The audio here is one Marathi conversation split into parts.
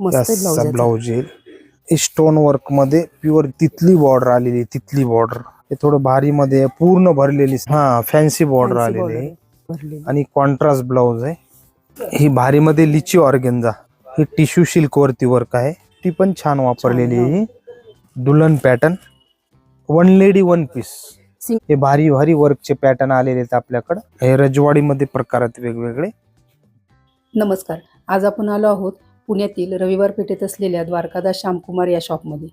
मस्त ब्लाऊज येईल स्टोन वर्कमध्ये प्युअर तिथली बॉर्डर आलेली आहे, तिथली बॉर्डर हे थोडं भारी मध्ये पूर्ण भरलेली हा फॅन्सी बॉर्डर आलेली आहे. आणि कॉन्ट्रास्ट ब्लाऊज आहे. ही भारी मध्ये लिची ऑर्गेन्झा. ही टिश्यू सिल्क वरती वर्क आहे. ती पण छान वापरलेली आहे. दुल्हन pattern one lady one piece हे भारी भारी वर्कचे पॅटर्न आलेले आहेत आपल्याकडे. हे रजवाडी मध्ये प्रकार आहेत वेगवेगळे. नमस्कार. आज आपण आलो आहोत पुण्यातील रविवार पेठेत असलेल्या द्वारकादास श्यामकुमार या शॉपमध्ये.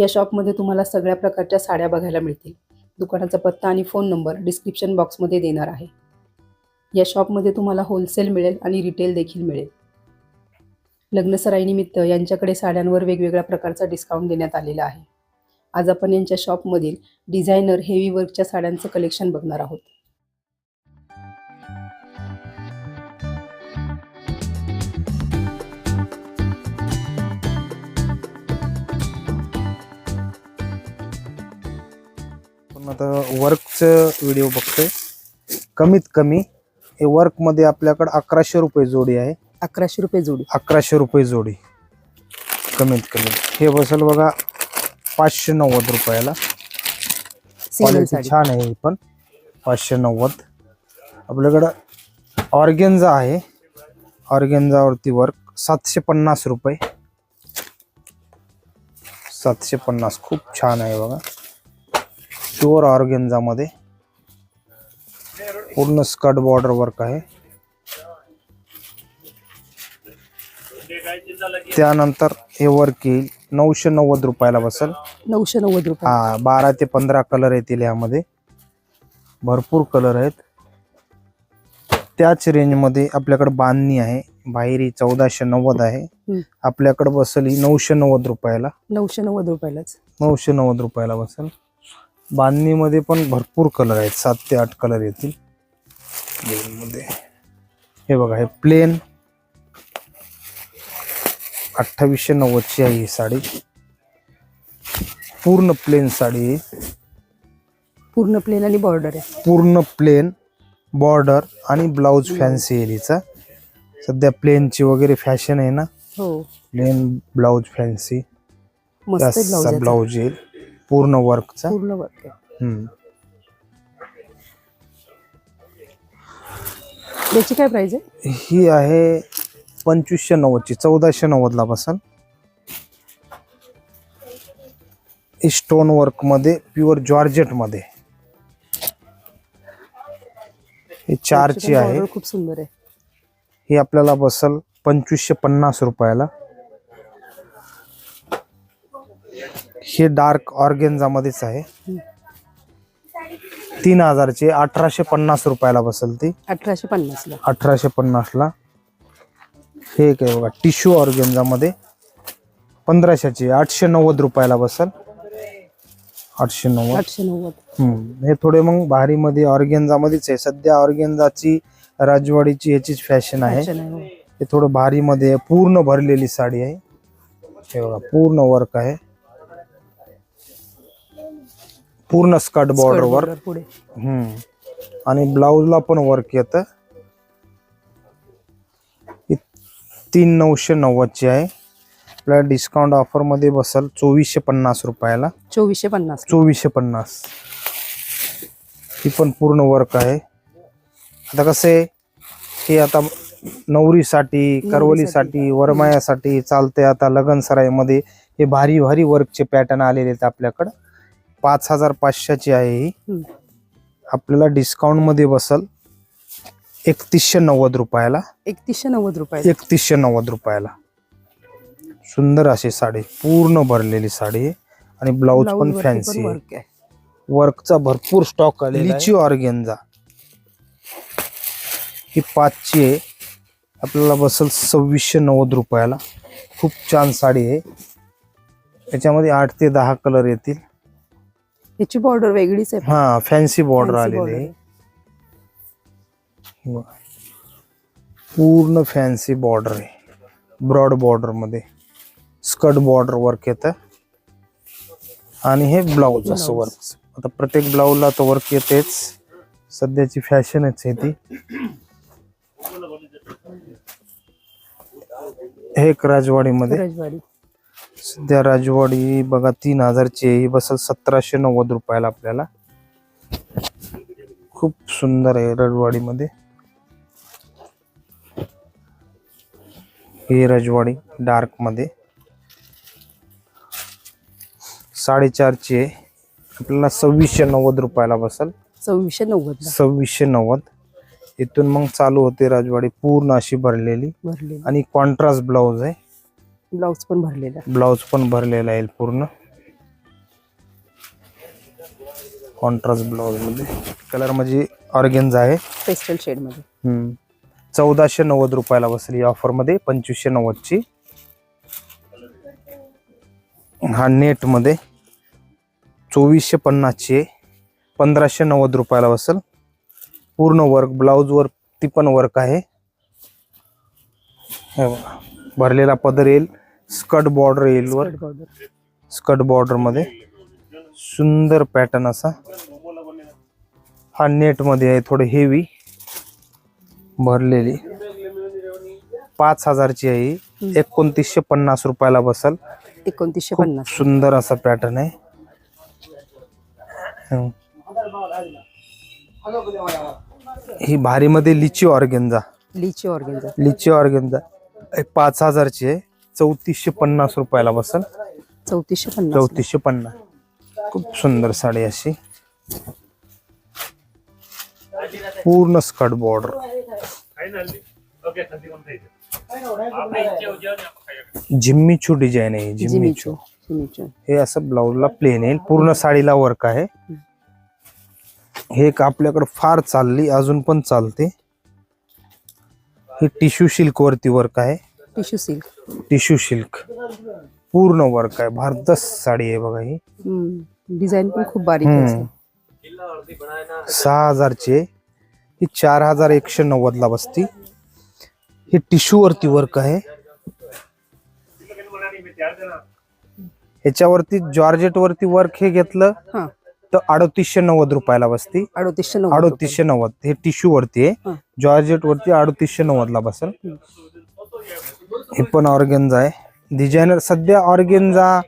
या शॉपमध्ये तुम्हाला सगळ्या प्रकारच्या साड्या बघायला मिळतील. दुकानाचा पत्ता आणि फोन नंबर डिस्क्रिप्शन बॉक्समध्ये देणार आहे. या शॉपमध्ये तुम्हाला होलसेल मिळेल आणि रिटेल देखील मिळेल. लग्नसराईनिमित्त यांच्याकडे साड्यांवर वेगवेगळ्या प्रकारचा डिस्काउंट देण्यात आलेला आहे. आज आपण यांच्या शॉपमधील डिझायनर हेवी वर्कच्या साड्यांचं कलेक्शन बघणार आहोत. पण आता वर्कचं व्हिडिओ बघतोय. कमीत कमी हे वर्कमध्ये आपल्याकडे अकराशे रुपये जोडी आहे. अकराशे रुपये जोडी. अकराशे रुपये जोडी. कमीत कमी. हे बसेल बघा पाचशे नव्वद रुपयाला. Single quality sari. छान आहे ही पण. पाचशे नव्वद. आपल्याकडं ऑर्गेन्झा आहे. ऑर्गेन्झावरती वर्क सातशे पन्नास रुपये. सातशे पन्नास खूप छान आहे बघा. प्युअर ऑर्गेन्झामध्ये. पूर्ण स्कर्ट बॉर्डर वर्क आहे. त्यानंतर हे वर्क येईल. नऊशे नव्वद रुपयाला बसेल. नऊशे नव्वद रुपये. हा बारा ते पंधरा कलर येतील यामध्ये. भरपूर कलर आहेत. त्याच रेंजमध्ये आपल्याकडे बांधणी आहे. बाहेरी चौदाशे नव्वद आहे. आपल्याकडे बसेल ही नऊशे नव्वद रुपयाला. नऊशे नव्वद रुपयालाच. नऊशे नव्वद रुपयाला बसेल. बांधणीमध्ये पण भरपूर कलर आहेत. सात ते आठ कलर येतील. मध्ये हे बघा हे प्लेन अठ्ठावीसशे नव्वदची आहे ही साडी. पूर्ण प्लेन साडी आहे पूर्ण प्लेन आणि बॉर्डर आहे. पूर्ण प्लेन बॉर्डर आणि ब्लाऊज फॅन्सी येईल हिचा. सध्या प्लेनची वगैरे फॅशन आहे ना. हो. प्लेन ब्लाऊज फॅन्सी मस्त आहे ब्लाऊज येईल. पूर्ण वर्कचा? पूर्ण वर्क आहे. हम्म. याची काय प्राइस आहे? ही आहे पंचवीसशे नव्वदची चौदाशे नव्वदला बसल स्टोन वर्कमध्ये प्युअर जॉर्जेटमध्ये. ही चारची आहे. Border खूप सुंदर आहे. ही आपल्याला बसल पंचवीसशे पन्नास रुपयाला. हे डार्क ऑर्गेन्झा मध्येच आहे. तीन हजारची अठराशे पन्नास रुपयाला बसल ती. अठराशे पन्नास ला अठराशे पन्नासला. हे काय बघा टिश्यू ऑर्गेन्झा मध्ये पंधराशेची आठशे नव्वद रुपयाला बसल. आठशे नव्वद. आठशे नव्वद. हम्म. हे थोडे मग भारी मध्ये ऑर्गेन्झा मध्येच आहे. सध्या ऑर्गेन्झाची राजवाडीची याचीच फॅशन आहे. आहे, हो. हे थोडं भारी मध्ये आहे. पूर्ण भरलेली साडी आहे. हे बघा पूर्ण वर्क आहे. पूर्ण skirt border Skirt work border पुढे. हम्म. आणि ब्लाऊजला पण वर्क येतं. तीन नऊशे नव्वदची आहे. आपल्याला डिस्काउंट ऑफरमध्ये बसल चोवीसशे पन्नास रुपयाला. चोवीसशे पन्नास. चोवीसशे पन्नास. ही पण पूर्ण वर्क आहे. आता कसं आहे हे आता नवरीसाठी करवलीसाठी वरमायासाठी चालते आता लगन सराईमध्ये हे भारी भारी वर्कचे पॅटर्न आलेले आहेत आपल्याकडं. पाच हजार पाचशेची आहे ही. आपल्याला डिस्काउंटमध्ये बसल एकतीसशे नव्वद रुपयाला. एकतीसशे नव्वद रुपये एकतीसशे नव्वद रुपयाला. सुंदर अशी साडी पूर्ण भरलेली साडी आहे. आणि ब्लाऊज पण फॅन्सी आहे. वर्क आहे. वर्कचा भरपूर स्टॉक आलेला लिची ऑर्गेन्झा ही पाचची आहे. आपल्याला बसल सव्वीसशे नव्वद रुपयाला. खूप छान साडी आहे. याच्यामध्ये आठ ते दहा कलर येतील. याची बॉर्डर वेगळीच आहे. हा फॅन्सी बॉर्डर आलेली. आहे. पूर्ण फॅन्सी बॉर्डर आहे. ब्रॉड बॉर्डरमध्ये. स्कर्ट बॉर्डर वर्क येतं. आणि हे ब्लाऊज असं. वर्क आता प्रत्येक ब्लाऊजला तो वर्क येतेच. सध्याची फॅशनच आहे ती. हे एक राजवाडीमध्ये. रजवाडी. सध्या राजवाडी बघा तीन हजारची आहे. ही बसल सतराशे नव्वद रुपयाला आपल्याला. खूप सुंदर आहे राजवाडीमध्ये. ही राजवाडी डार्कमध्ये. साडेचारची आहे. आपल्याला सव्वीसशे नव्वद रुपयाला बसल. सव्वीसशे नव्वदला सव्वीसशे नव्वद. इथून मग चालू होते राजवाडी पूर्ण अशी भरलेली. भरलेला. आणि कॉन्ट्रास्ट ब्लाऊज आहे. ब्लाऊज पण भरलेला. ब्लाऊज पण भरलेला आहे पूर्ण. कॉन्ट्रास्ट ब्लाऊजमध्ये. कलर म्हणजे ऑर्गेन्झा आहे. पेस्टल शेडमध्ये. चौदाशे नव्वद रुपयाला बसली ऑफरमध्ये पंचवीसशे नव्वदची हा नेटमध्ये. चोवीसशे पन्नासची आहे. पंधराशे नव्वद रुपयाला बसल. पूर्ण वर्क ब्लाऊज वर ती पण वर्क आहे. हे. भरलेला पदर येईल स्कर्ट बॉर्डर येईल वर. स्कर्ट बॉर्डरमध्ये. सुंदर पॅटर्न असा. हा नेटमध्ये आहे थोडे हेवी भरलेली. पाच हजारची आहे. एकोणतीसशे पन्नास रुपयाला बसल. एकोणतीसशे पन्नास. सुंदर असा पॅटर्न आहे. ही. भारीमध्ये लिची ऑर्गेन्झा. लिची ऑर्गेन्झा. लिची एक पाच हजारची आहे. चौतीसशे पन्नास रुपयाला बसल. चौतीसशे पन्नास चौतीसशे पन्नास. खूप सुंदर साडी अशी. पूर्ण स्कर्ट बॉर्डर. जिम्मीचू डिझाईन आहे जिम्मीचू. हे असं ब्लाऊजला प्लेन येईल पूर्ण साडीला वर्क आहे. हे एक आपल्याकडे फार चालली अजून पण चालते. हे टिश्यू सिल्क वरती वर्क आहे. Tissue silk. Tissue silk. पूर्ण वर्क आहे. भारदस साडी आहे बघा ही. डिझाईन पण खूप बारीक. आहे. सहा हजारची. ही चार हजार एकशे नव्वद ला बसती. ही टिश्यू वरती वर्क आहे. ह्याच्यावरती जॉर्जेट वरती वर्क हे घेतलं तर अडतीसशे नव्वद रुपयाला बसती. अडोतीसशे नव्वद अडतीसशे नव्वद. हे टिश्यू वरती. आहे. जॉर्जेट वरती अडतीसशे नव्वद ला बसल हे पण ऑर्गेन्झा आहे. डिझायनर सध्या organza.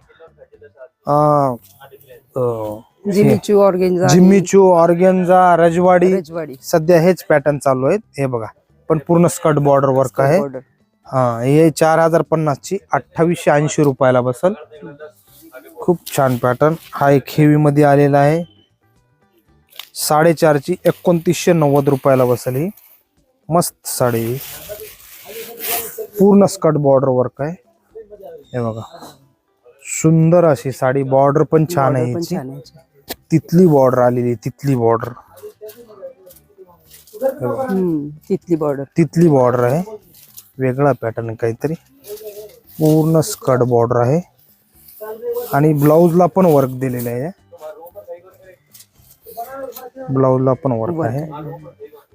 Jimmy Choo organza Jimmy Choo organza रजवाडी रजवाडी. सध्या हेच पॅटर्न चालू आहेत. हे बघा पण पूर्ण स्कर्ट बॉर्डर वर्क आहे. हा हे चार हजार पन्नास ची अठ्ठावीसशे ऐंशी रुपयाला बसल. खूप छान पॅटर्न हा एक हेवी मध्ये आलेला आहे. साडेचारची एकोणतीसशे नव्वद रुपयाला बसल ही. मस्त साडी. पूर्ण स्कर्ट बॉर्डर वर्क आहे. हे बघा. सुंदर अशी साडी. बॉर्डर पण छान आहे हिची. तिथली बॉर्डर आलेली तिथली बॉर्डर हम्म, तिथली बॉर्डर तिथली बॉर्डर आहे. वेगळा पॅटर्न काहीतरी. पूर्ण स्कर्ट बॉर्डर आहे. आणि ब्लाऊजला पण वर्क दिलेलं आहे. ब्लाऊजला पण वर्क आहे.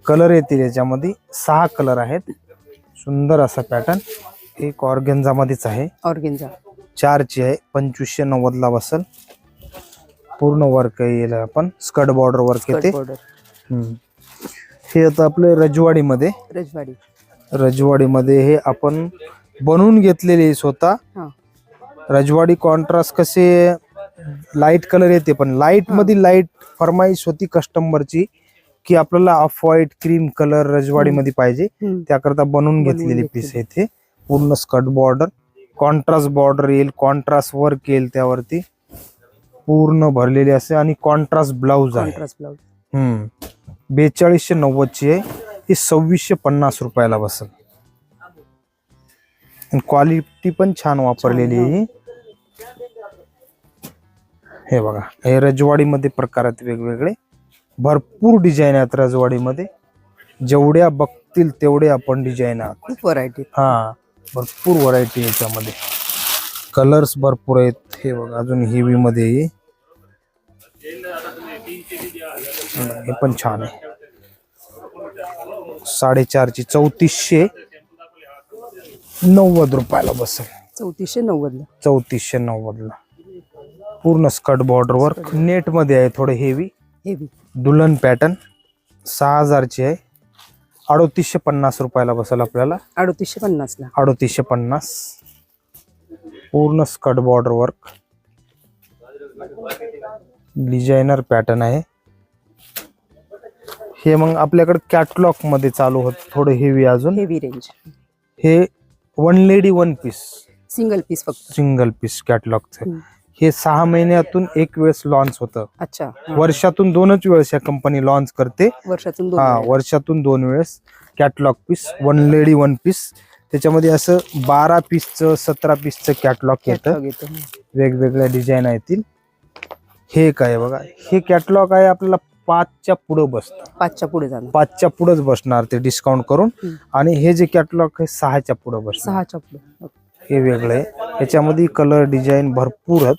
कलर येतील याच्यामध्ये. सहा कलर आहेत. सुंदर असा पॅटर्न एक ऑर्गेन्झा मध्येच आहे. ऑर्गेन्झा चारची आहे. पंचवीसशे नव्वद ला बसल. पूर्ण वर्क येईल आपण. स्कर्ट बॉर्डर वर्क येते. हम्म. हे आता आपले रजवाडीमध्ये. रजवाडी. रजवाडीमध्ये हे आपण बनवून घेतलेले आहे स्वतः. हा. रजवाडी कॉन्ट्रास्ट कसे लाइट कलर येते पण लाइटमध्ये लाइट फरमाईश होती कस्टमरची की आपल्याला ऑफ व्हाईट क्रीम कलर रजवाडी मध्ये पाहिजे. त्याकरता बनवून घेतलेली. पीस आहे ते. पूर्ण स्कर्ट बॉर्डर कॉन्ट्रास्ट बॉर्डर येईल कॉन्ट्रास्ट वर्क येईल त्यावरती. पूर्ण भरलेली असे आणि कॉन्ट्रास्ट ब्लाऊज आहे. बेचाळीसशे नव्वदची आहे. ही सव्वीसशे पन्नास रुपयाला बसल. क्वालिटी पण छान वापरलेली आहे ही. हे बघा हे रजवाडीमध्ये प्रकार आहेत वेगवेगळे. भरपूर डिझाईन आहेत रजवाडीमध्ये. जेवढ्या बघतील तेवढे आपण डिझाईन आहात. खूप व्हरायटी हा भरपूर व्हरायटी याच्यामध्ये. कलर्स भरपूर आहेत. हे बघा अजून हेवी मध्ये. हे. पण छान आहे. साडेचारची चौतीसशे नव्वद रुपयाला बसेल. चौतीसशे नव्वदला. चौतीसशे नव्वदला. पूर्ण स्कर्ट बॉर्डर वर नेटमध्ये आहे थोडे हेवी दुल्हन पॅटर्न सहा हजारची आहे. अडोतीसशे पन्नास रुपयाला बसेल आपल्याला. अडोतीसशे पन्नासला. अडोतीसशे पन्नास. पूर्ण skirt border work designer pattern आहे. हे मग आपल्याकडे कॅटलॉगमध्ये चालू होत थोडं हेवी अजून. हेवी रेंज हे one lady one piece single piece फक्त. सिंगल पीस कॅटलॉगचं हम्म. हे सहा महिन्यातून एक वेळेस लॉन्च होतं. अच्छा. वर्षातून दोनच वेळेस या कंपनी लॉन्च करते. वर्षातून दोन हा वेळा. वर्षातून दोन वेळेस. Catalogue piece one lady one piece त्याच्यामध्ये असं बारा पीसचं सतरा पीसचं कॅटलॉग येतं. वेगवेगळ्या डिझाईन येतील हे काय बघा. हे कॅटलॉग आहे आपल्याला पाचच्या पुढं बसतं. पाचच्या पुढे जाणार. पाचच्या पुढंच बसणार ते डिस्काउंट करून. हम्म. आणि हे जे कॅटलॉग आहे सहाच्या पुढं बसणार. सहाच्या पुढे. हे वेगळं आहे. याच्यामध्ये कलर डिझाईन भरपूर आहेत.